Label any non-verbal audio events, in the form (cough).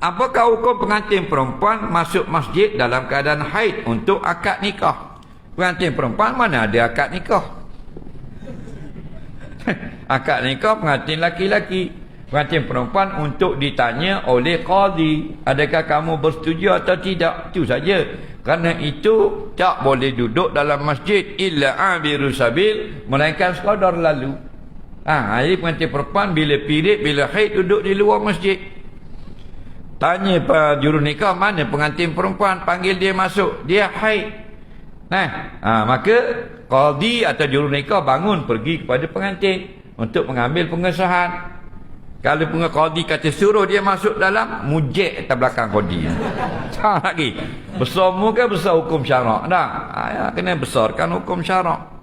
Apakah hukum pengantin perempuan masuk masjid dalam keadaan haid untuk akad nikah? Pengantin perempuan mana ada akad nikah? (laughs) akad nikah pengantin laki-laki. Pengantin perempuan untuk ditanya oleh qadi. Adakah kamu bersetuju atau tidak? Itu saja. Kerana itu tak boleh duduk dalam masjid illa abiru sabil melainkan sekadar lalu. Ha, jadi pengantin perempuan bila pirit, bila haid duduk di luar masjid. Tanya pak juru nikah mana pengantin perempuan panggil dia masuk. Dia haid. Nah, ha, maka qadi atau juru nikah bangun pergi kepada pengantin untuk mengambil pengesahan. Kalau pengen qadi kata suruh dia masuk dalam mujek atas belakang qadi. Tak (laughs) lagi. Besar muka besar hukum syarak dah. Ha, ya, kena besarkan hukum syarak.